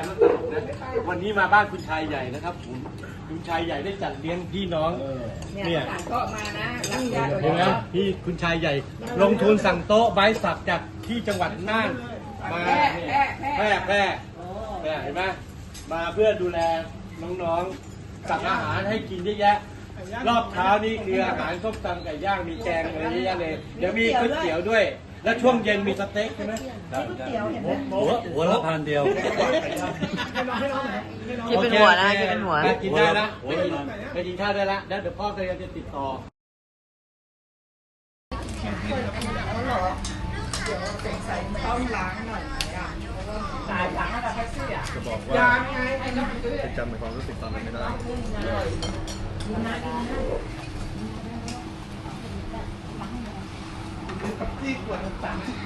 ลรถตลกนะวันนี้มาบ้านคุณชายใหญ่นะครับผมคุณชายใหญ่ได้จัดเลี้ยงพี่น้องเนี่ยหลานก็มานะรักญาติโดยเห็นไหมเฉพาะพี่คุณชายใหญ่ ลงทุนสั่งโต๊ะใบสักจากที่จังหวัดน่านมาแพร่แพร่แพร่แพร่แพร่เห็นไหมมาเพื่อดูแลน้องๆสั่งอาหารให้กินเยอะแยะรอบเช้านี่คืออาหารส้มตำไก่ย่างมีแกงอะไรเยอะแยะเลยเดี๋ยวมีก๋วยเตี๋ยวด้วย แล้วช่วงเย็นมีสเต็กใช่ไหมหัวหัวละพันเดียวคิดเป็นหัวนะคิดเป็นหัวไปกินได้ละหัไปวละกินพันไปกินข้าวได้ละแล้วเดี๋ยวพ่อก็จะติดต่อต้องล้างหน่อยอะตายล้างแล้วแท็กซี่อะจะบอกยาว่างไงไอ้นี่คือจะจำในความรู้สึกตอนนั้นไม่ได้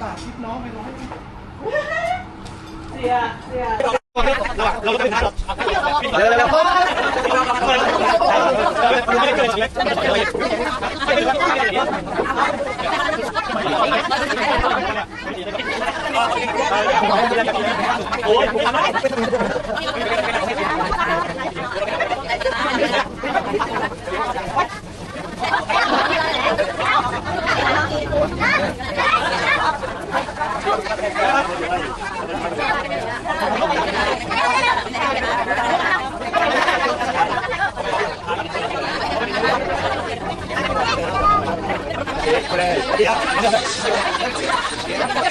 บบาททิปน้องไปร้อยเสียเสีย วิ これ、いや、皆。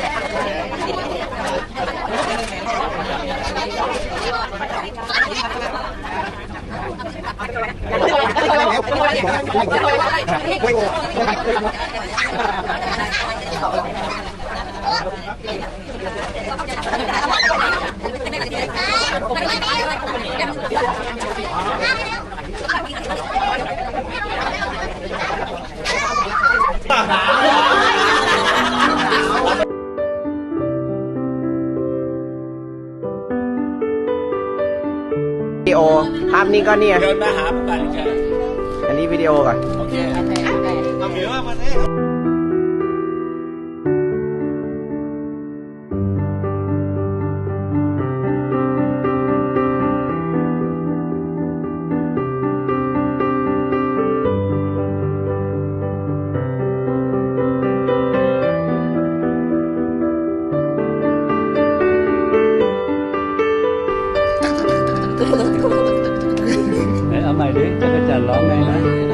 ดีโอภาพนี้ก็เนี่ย เดินมาหาผู้การใช่ อันนี้วิดีโอก่อน โอเคเอาเหนือว่ามันเอ๊ะ ไหนเอาใ หรือจะกระจัดร้องไงนะ